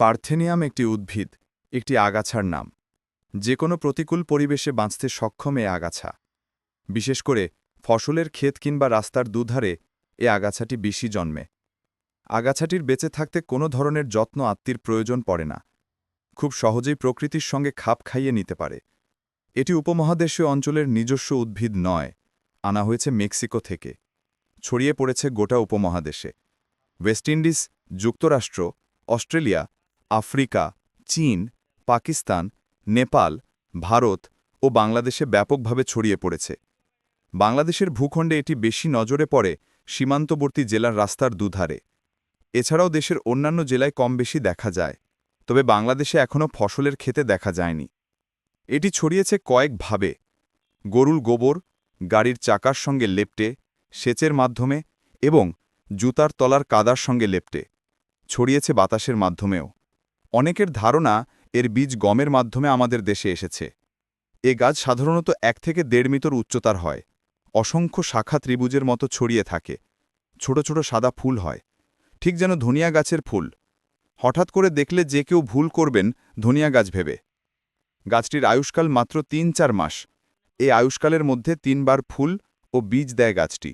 Parthenium একটি উদ্ভিদ, একটি আগাছার নাম। যে কোনো প্রতিকূল পরিবেশে বাঁচতে সক্ষম এ আগাছা। বিশেষ করে ফসলের ক্ষেত কিংবা রাস্তার দুধারে এ আগাছাটি বেশি জন্মে। আগাছাটির বেঁচে থাকতে কোনো ধরনের যত্ন আত্মীর প্রয়োজন পড়ে না। খুব সহজেই প্রকৃতির সঙ্গে খাপ খাইয়ে নিতে পারে। এটি উপমহাদেশীয় অঞ্চলের নিজস্ব উদ্ভিদ নয়, আনা হয়েছে মেক্সিকো থেকে। ছড়িয়ে পড়েছে গোটা উপমহাদেশে। ওয়েস্ট ইন্ডিজ, যুক্তরাষ্ট্র, অস্ট্রেলিয়া আফ্রিকা, চীন, পাকিস্তান, নেপাল, ভারত ও বাংলাদেশে ব্যাপকভাবে ছড়িয়ে পড়েছে। বাংলাদেশের ভূখণ্ডে এটি বেশি নজরে পড়ে সীমান্তবর্তী জেলার রাস্তার দুধারে। এছাড়াও দেশের অন্যান্য জেলায় কম বেশি দেখা যায়, তবে বাংলাদেশে এখনও ফসলের ক্ষেতে দেখা যায়নি। এটি ছড়িয়েছে কয়েকভাবে গরুর গোবর, গাড়ির চাকার সঙ্গে লেপটে, সেচের মাধ্যমে এবং জুতার তলার কাদার সঙ্গে লেপটে। ছড়িয়েছে বাতাসের মাধ্যমেও। অনেকের ধারণা এর বীজ গমের মাধ্যমে আমাদের দেশে এসেছে। এ গাছ সাধারণত এক থেকে দেড় মিটার উচ্চতার হয়। অসংখ্য শাখা ত্রিভুজের মতো ছড়িয়ে থাকে। ছোট ছোট সাদা ফুল হয়। ঠিক যেন ধনিয়া গাছের ফুল। হঠাৎ করে দেখলে যে কেউ ভুল করবেন, ধনিয়া গাছ ভেবে। গাছটির আয়ুষ্কাল মাত্র তিন চার মাস। এই আয়ুষ্কালের মধ্যে তিনবার ফুল ও বীজ দেয় গাছটি।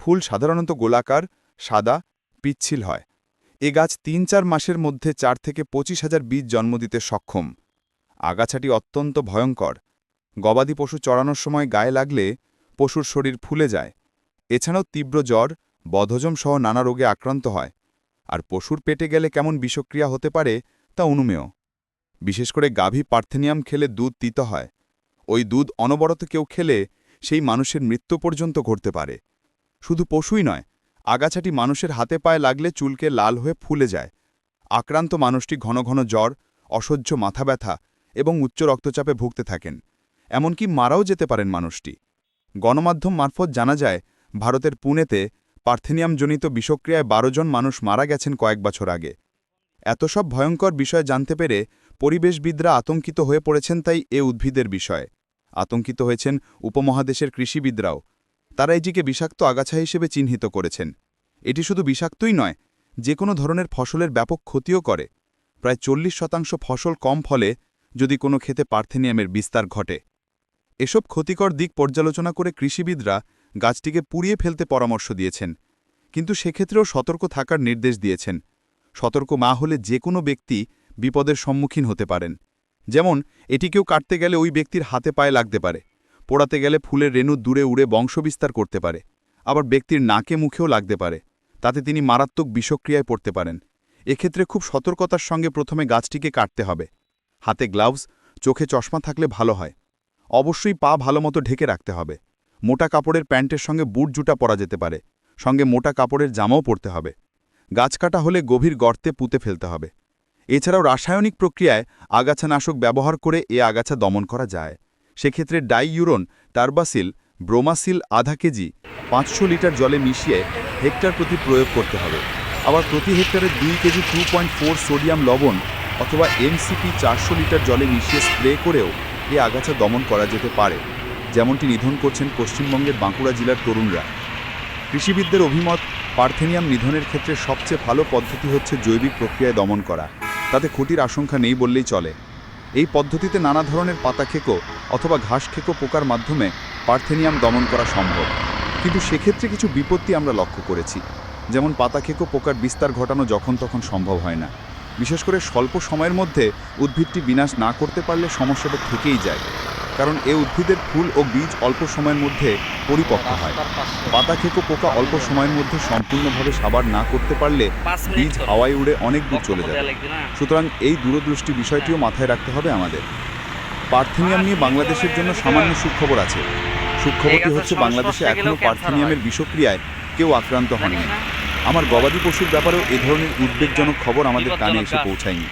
ফুল সাধারণত গোলাকার, সাদা, পিচ্ছিল হয়। এ গাছ তিন চার মাসের মধ্যে চার থেকে পঁচিশ হাজার বীজ জন্ম দিতে সক্ষম। আগাছাটি অত্যন্ত ভয়ঙ্কর। গবাদি পশু চড়ানোর সময় গায়ে লাগলে পশুর শরীর ফুলে যায়। এছাড়াও তীব্র জ্বর বধজম সহ নানা রোগে আক্রান্ত হয়। আর পশুর পেটে গেলে কেমন বিষক্রিয়া হতে পারে তা অনুমেয়। বিশেষ করে গাভী পার্থেনিয়াম খেলে দুধ তিত হয়। ওই দুধ অনবরত কেউ খেলে সেই মানুষের মৃত্যু পর্যন্ত ঘটতে পারে। শুধু পশুই নয় আগাছাটি মানুষের হাতে পায়ে লাগলে চুলকে লাল হয়ে ফুলে যায়। আক্রান্ত মানুষটি ঘন ঘন জ্বর, অসহ্য মাথা ব্যথা এবং উচ্চ রক্তচাপে ভুগতে থাকেন। এমনকি মারাও যেতে পারেন মানুষটি। গণমাধ্যম মারফত জানা যায়, ভারতের পুনেতে পার্থেনিয়ামজনিত বিষক্রিয়ায় বারো জন মানুষ মারা গেছেন কয়েক বছর আগে। এত সব ভয়ঙ্কর বিষয় জানতে পেরে পরিবেশবিদরা আতঙ্কিত হয়ে পড়েছেন তাই এ উদ্ভিদের বিষয়ে। আতঙ্কিত হয়েছেন উপমহাদেশের কৃষিবিদরাও। তারা এটিকে বিষাক্ত আগাছা হিসেবে চিহ্নিত করেছেন। এটি শুধু বিষাক্তই নয় যে কোনো ধরনের ফসলের ব্যাপক ক্ষতিও করে। প্রায় চল্লিশ শতাংশ ফসল কম ফলে যদি কোনো ক্ষেতে পার্থেনিয়ামের বিস্তার ঘটে। এসব ক্ষতিকর দিক পর্যালোচনা করে কৃষিবিদরা গাছটিকে পুড়িয়ে ফেলতে পরামর্শ দিয়েছেন, কিন্তু সেক্ষেত্রেও সতর্ক থাকার নির্দেশ দিয়েছেন। সতর্ক মা হলে যে কোনো ব্যক্তি বিপদের সম্মুখীন হতে পারেন। যেমন এটি কেউ কাটতে গেলে ওই ব্যক্তির হাতে পায়ে লাগতে পারে। পোড়াতে গেলে ফুলের রেণু দূরে উড়ে বংশবিস্তার করতে পারে। আবার ব্যক্তির নাকে মুখেও লাগতে পারে। তাতে তিনি মারাত্মক বিষক্রিয়ায় পড়তে পারেন। এক্ষেত্রে খুব সতর্কতার সঙ্গে প্রথমে গাছটিকে কাটতে হবে। হাতে গ্লাভস, চোখে চশমা থাকলে ভালো হয়। অবশ্যই পা ভালোমতো ঢেকে রাখতে হবে। মোটা কাপড়ের প্যান্টের সঙ্গে বুট জুটা পরা যেতে পারে। সঙ্গে মোটা কাপড়ের জামাও পরতে হবে। গাছ কাটা হলে গভীর গর্তে পুঁতে ফেলতে হবে। এছাড়াও রাসায়নিক প্রক্রিয়ায় আগাছানাশক ব্যবহার করে এ আগাছা দমন করা যায়। সেক্ষেত্রে ডাইইউরন, টার্বাসিল, ব্রোমাসিল আধা কেজি, পাঁচশো লিটার জলে মিশিয়ে হেক্টর প্রতি প্রয়োগ করতে হবে। আবার প্রতি হেক্টরে দুই কেজি টু সোডিয়াম লবণ অথবা এমসিপি চারশো লিটার জলে মিশিয়ে স্প্রে করেও এ আগাছা দমন করা যেতে পারে, যেমনটি নিধন করছেন পশ্চিমবঙ্গের বাঁকুড়া জেলার তরুণরা। কৃষিবিদদের অভিমত, পার্থেনিয়াম নিধনের ক্ষেত্রে সবচেয়ে ভালো পদ্ধতি হচ্ছে জৈবিক প্রক্রিয়ায় দমন করা। তাতে ক্ষতির আশঙ্কা নেই বললেই চলে। এই পদ্ধতিতে নানা ধরনের পাতা খেকো অথবা ঘাস খেকো পোকার মাধ্যমে পার্থেনিয়াম দমন করা সম্ভব। কিন্তু সেক্ষেত্রে কিছু বিপত্তি আমরা লক্ষ্য করেছি। যেমন পাতা খেকো পোকার বিস্তার ঘটানো যখন তখন সম্ভব হয় না। বিশেষ করে স্বল্প সময়ের মধ্যে উদ্ভিদটি বিনাশ না করতে পারলে সমস্যাটা থেকেই যায়। কারণ এ উদ্ভিদের ফুল ও বীজ অল্প সময়ের মধ্যে পরিপক্ক হয়। পাতা খেকো পোকা অল্প সময়ের মধ্যে সম্পূর্ণভাবে সাবার না করতে পারলে বীজ হাওয়ায় উড়ে অনেক দূর চলে যাবে। সুতরাং এই দূরদৃষ্টি বিষয়টিও মাথায় রাখতে হবে আমাদের। পার্থেনিয়াম নিয়ে বাংলাদেশের জন্য সামান্য সুখবর আছে। সুখবরটি হচ্ছে বাংলাদেশে এখনও পার্থেনিয়ামের বিষক্রিয়ায় কেউ আক্রান্ত হয়নি আমার গবাদি পশুর ব্যাপারেও এ ধরনের উদ্বেগজনক খবর আমাদের কানে এসে পৌঁছায়নি।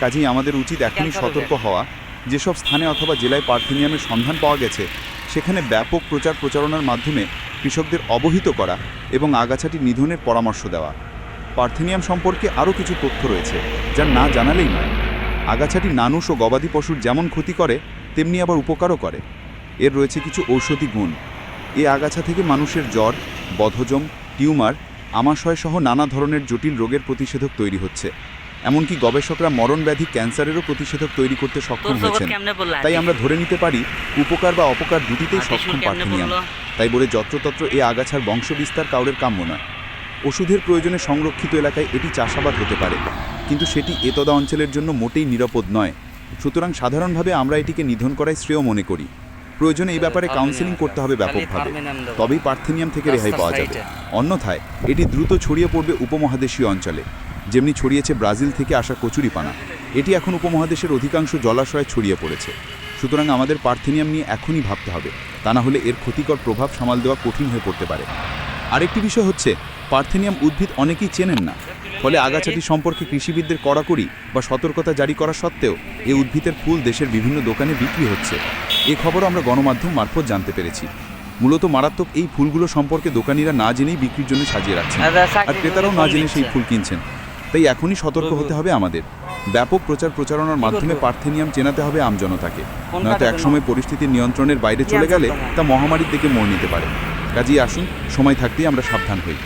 কাজেই আমাদের উচিত এখনই সতর্ক হওয়া। যেসব স্থানে অথবা জেলায় পার্থেনিয়ামের সন্ধান পাওয়া গেছে, সেখানে ব্যাপক প্রচার প্রচারণার মাধ্যমে কৃষকদের অবহিত করা এবং আগাছাটি নিধনের পরামর্শ দেওয়া। পার্থেনিয়াম সম্পর্কে আরও কিছু তথ্য রয়েছে, যা না জানালেই নয়। আগাছাটি মানুষ ও গবাদি পশুর যেমন ক্ষতি করে, তেমনি আবার উপকারও করে। এর রয়েছে কিছু ঔষধি গুণ। এ আগাছা থেকে মানুষের জ্বর বধজম টিউমার আমাশয় সহ নানা ধরনের জটিল রোগের প্রতিষেধক তৈরি হচ্ছে। এমনকি গবেষকরা মরণ ব্যাধি ক্যান্সারেরও প্রতিষেধক তৈরি করতে সক্ষম হয়েছেন। তাই আমরা ধরে নিতে পারি উপকার বা অপকার দুটিতেই সক্ষম পার্থেনিয়াম তাই বলে যত্রতত্র এ আগাছার বংশবিস্তার কাউরের কাম্য নয়। ওষুধের প্রয়োজনে সংরক্ষিত এলাকায় এটি চাষাবাদ হতে পারে। কিন্তু সেটি এতদা অঞ্চলের জন্য মোটেই নিরাপদ নয়। সুতরাং সাধারণভাবে আমরা এটিকে নিধন করাই শ্রেয় মনে করি। প্রয়োজনে এই ব্যাপারে কাউন্সেলিং করতে হবে ব্যাপকভাবে। তবেই পার্থেনিয়াম থেকে রেহাই পাওয়া যাবে। অন্যথায় এটি দ্রুত ছড়িয়ে পড়বে উপমহাদেশীয় অঞ্চলে। যেমনি ছড়িয়েছে ব্রাজিল থেকে আসা কচুরিপানা এটি এখন উপমহাদেশের অধিকাংশ জলাশয়ে ছড়িয়ে পড়েছে। সুতরাং আমাদের পার্থেনিয়াম নিয়ে এখনই ভাবতে হবে। তা না হলে এর ক্ষতিকর প্রভাব সামাল দেওয়া কঠিন হয়ে পড়তে পারে। আরেকটি বিষয় হচ্ছে, পার্থেনিয়াম উদ্ভিদ অনেকেই চেনেন না। ফলে আগাছাটি সম্পর্কে কৃষিবিদদের কড়াকড়ি বা সতর্কতা জারি করা সত্ত্বেও এই উদ্ভিদের ফুল দেশের বিভিন্ন দোকানে বিক্রি হচ্ছে। এ খবরও আমরা গণমাধ্যম মারফত জানতে পেরেছি। মূলত মারাত্মক এই ফুলগুলো সম্পর্কে দোকানিরা না জেনেই বিক্রির জন্য সাজিয়ে রাখছেন। আর ক্রেতারাও না জেনে সেই ফুল কিনছেন। তাই এখনই সতর্ক হতে হবে আমাদের। ব্যাপক প্রচার প্রচারণার মাধ্যমে পার্থেনিয়াম চেনাতে হবে আমজনতাকে নয়তো একসময় পরিস্থিতির নিয়ন্ত্রণের বাইরে চলে গেলে তা মহামারীর দিকে মোড় নিতে পারে। কাজেই আসুন সময় থাকতেই আমরা সাবধান হই।